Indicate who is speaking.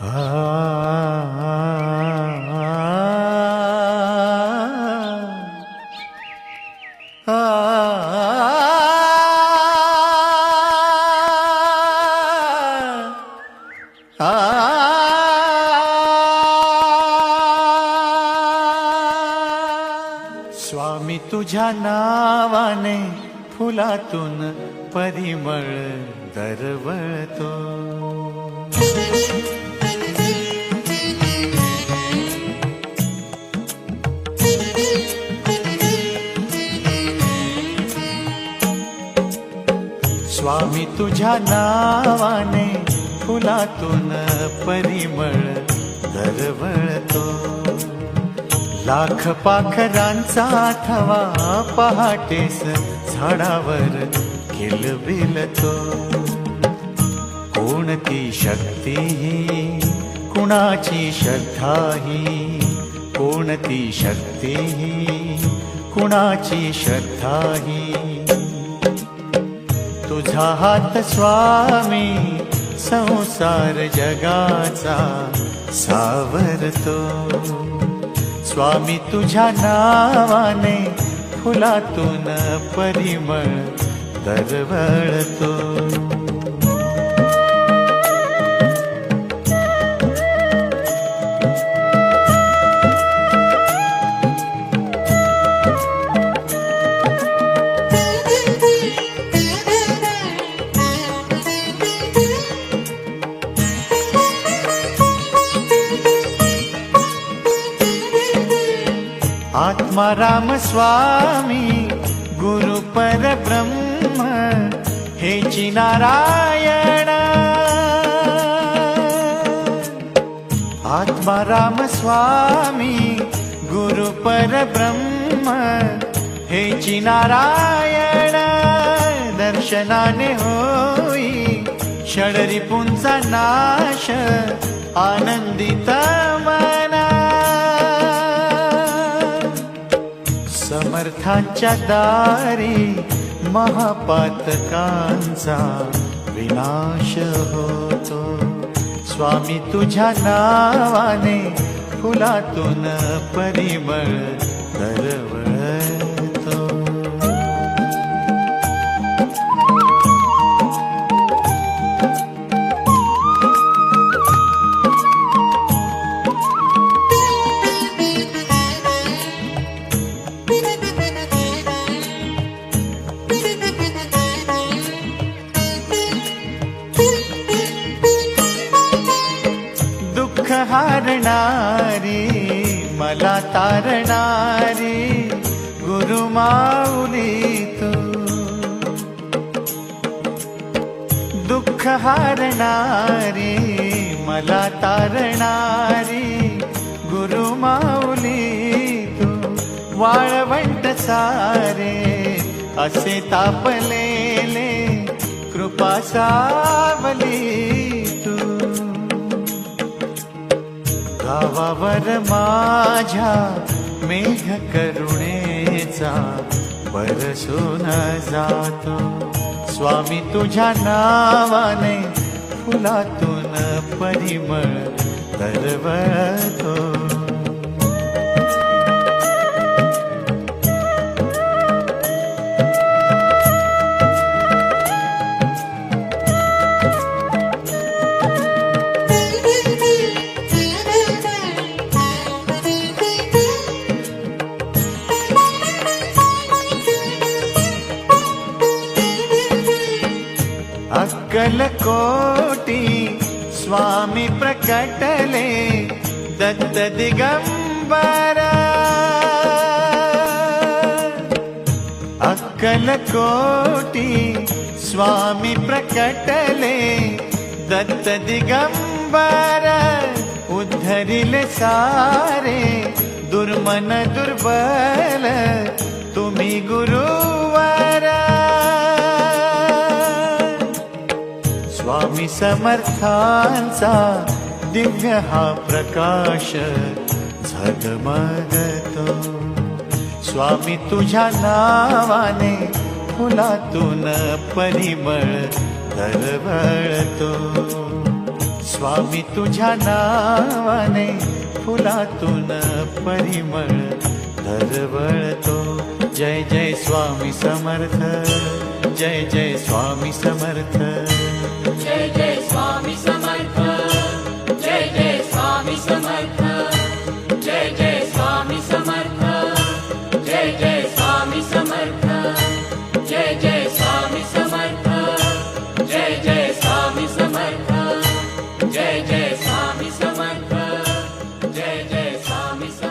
Speaker 1: स्वामी तुझ्या नावाने फुलातून परिमळ दरवळतो. स्वामी तुझ्या नावाने फुलातून परिमळ दरवळतो. लाख पाखरांचा थवा पहाटेस झाडावर किलबिलतो कोणती शक्ती ही? कुणाची श्रद्धा ही? कोणती शक्ती ही? कुणाची श्रद्धा ही? तुझा हात स्वामी संसार जगाचा सावरतो स्वामी तुझ्या नावाने फुलातून परिमळ दरवळतो. आत्मा राम स्वामी गुरु परब्रह्म हे नारायण आत्मा राम स्वामी गुरु परब्रह्म हे नारायण दर्शनाने होई षडरिपुंचा नाश आनंदित मना दारी महापातकांचा विनाश होतो. स्वामी तुझ्या नावाने फुलातून परिमळ दरवळ तारणारी हारणारी मला तारणारी गुरुमाऊली तू. दुःख हारणारी मला तारणारी गुरुमाऊली तू. वाळवंट सारे असे तापलेले कृपा सावली. भावावर माझ्या मेघ करुणेचा बरसून जातो. स्वामी तुझ्या नावाने फुलातून परिमळ दरवळतो. अक्कलकोटी स्वामी प्रकटले दत्तदिगम्बरा अक्कलकोटी स्वामी प्रकटले दत्तदिगम्बर उद्धर सारे दुर्मन दुर्बल तु गुरु स्वामी समर्थांचा दिव्य हा प्रकाश झगमगतो. स्वामी तुझ्या नावाने फुलातून परिमळ दरवळतो. स्वामी तुझ्या नावाने फुलातून परिमळ दरवळतो. जय जय स्वामी समर्थ जय जय स्वामी समर्थ. camisa.